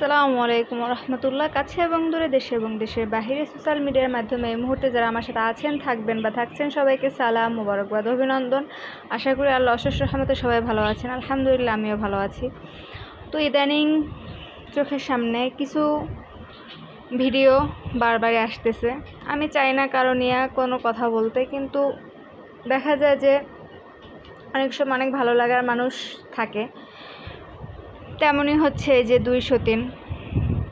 আসসালামু আলাইকুম রহমতুল্লাহ। কাছে এবং দূরে দেশে এবং দেশের বাহিরে সোশ্যাল মিডিয়ার মাধ্যমে এই মুহূর্তে যারা আমার সাথে আছেন, থাকবেন বা থাকছেন, সবাইকে সালাম, মোবারকবাদ, অভিনন্দন। আশা করি আল্লাহ অশেষ রহমতে সবাই ভালো আছেন। আলহামদুলিল্লাহ, আমিও ভালো আছি। তো ইদানিং চোখের সামনে কিছু ভিডিও বারবারই আসতেছে। আমি চাই না কারও নিয়ে কোনো কথা বলতে, কিন্তু দেখা যায় যে অনেক সময় অনেক ভালো লাগার মানুষ থাকে। তেমনই হচ্ছে যে দুই সতীন,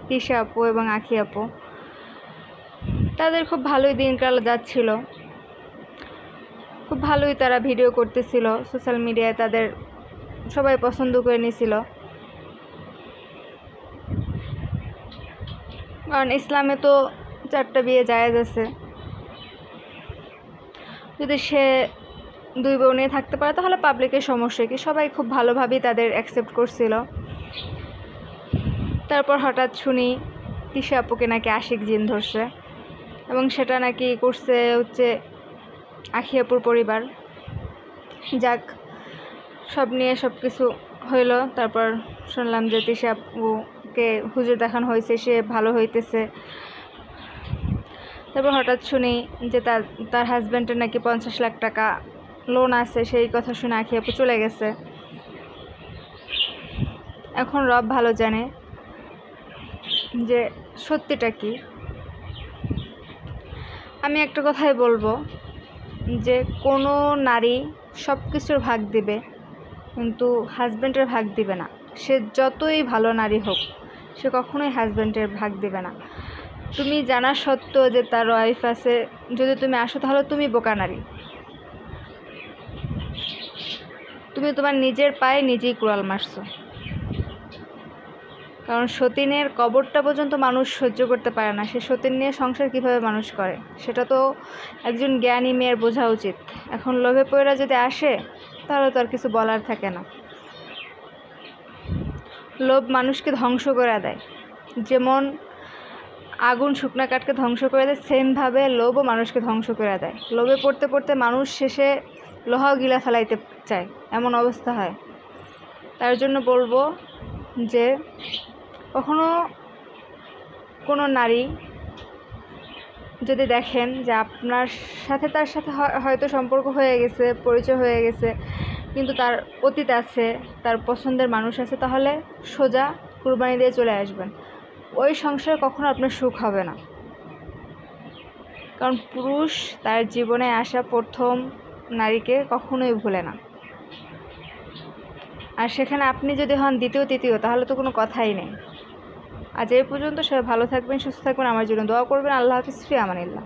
তিশা আপু এবং আখি আপু। তাদের খুব ভালোই দিনকাল যাচ্ছিল। খুব ভালোই তারা ভিডিও করতেছিল, সোশ্যাল মিডিয়ায় তাদের সবাই পছন্দ করে নিয়েছিল কারণ ইসলামে তো চারটা বিয়ে জায়েজ আছে। যদি সে দুই বউ নিয়ে থাকতে পারে, তাহলে পাবলিকের সমস্যা কি? সবাই খুব ভালোভাবেই তাদের অ্যাকসেপ্ট করছিল। তারপর হঠাৎ শুনি, তিশা আপুকে নাকি আশিক জিন ধরছে। এবং সেটা নাকি করছে হচ্ছে আখি আপুর পরিবার। যাক, সব নিয়ে সব কিছু হইল। তারপর শুনলাম যে তিশা আপুকে হুজুর দেখানো হয়েছে, সে ভালো হইতেছে। তারপর হঠাৎ শুনি যে তার তার হাজব্যান্ডের নাকি পঞ্চাশ লাখ টাকা লোন আছে, সেই কথা শুনে আখি আপু চলে গেছে। এখন রব ভালো জানে যে সত্যিটা কি। আমি একটা কথাই বলব যে কোনো নারী সব কিছুর ভাগ দিবে, কিন্তু হাজব্যান্ডের ভাগ দিবে না। সে যতই ভালো নারী হোক, সে কখনোই হাজব্যান্ডের ভাগ দিবে না। তুমি জানা সত্ত্বেও যে তার ওয়াইফ আছে, যদি তুমি আসো তাহলে তুমি বোকা নারী। তুমি তোমার নিজের পায়ে নিজেই কুড়াল মারছো। কারণ সতীনের কবরটা পর্যন্ত মানুষ সহ্য করতে পারে না। সে সতীন নিয়ে সংসার কীভাবে মানুষ করে? সেটা তো একজন জ্ঞানী মেয়ের বোঝা উচিত। এখন লোভে পয়রা যদি আসে, তাহলে তো আর কিছু বলার থাকে না। লোভ মানুষকে ধ্বংস করে দেয়। যেমন আগুন শুকনা কাঠকে ধ্বংস করে দেয়, সেমভাবে লোভও মানুষকে ধ্বংস করে দেয়। লোভে পড়তে পড়তে মানুষ শেষে লোহাও গিলা ফেলাইতে চায়। এমন অবস্থা হয়। তার জন্য বলব যে কখনো কোনো নারী যদি দেখেন যে আপনার সাথে তার সাথে হয়তো সম্পর্ক হয়ে গেছে, পরিচয় হয়ে গেছে, কিন্তু তার অতীত আছে, তার পছন্দের মানুষ আছে, তাহলে সোজা কুরবানি দিয়ে চলে আসবেন। ওই সংসারে কখনো আপনার সুখ হবে না। কারণ পুরুষ তার জীবনে আসা প্রথম নারীকে কখনোই ভুলে না। আর সেখানে আপনি যদি হন দ্বিতীয়, তৃতীয়, তাহলে তো কোনো কথাই নেই। আজ এই পর্যন্ত সবাই ভালো থাকবেন, সুস্থ থাকবেন, আমার জন্য দোয়া করবেন। আল্লাহ হাফিজ, ফি আমানিল্লাহ।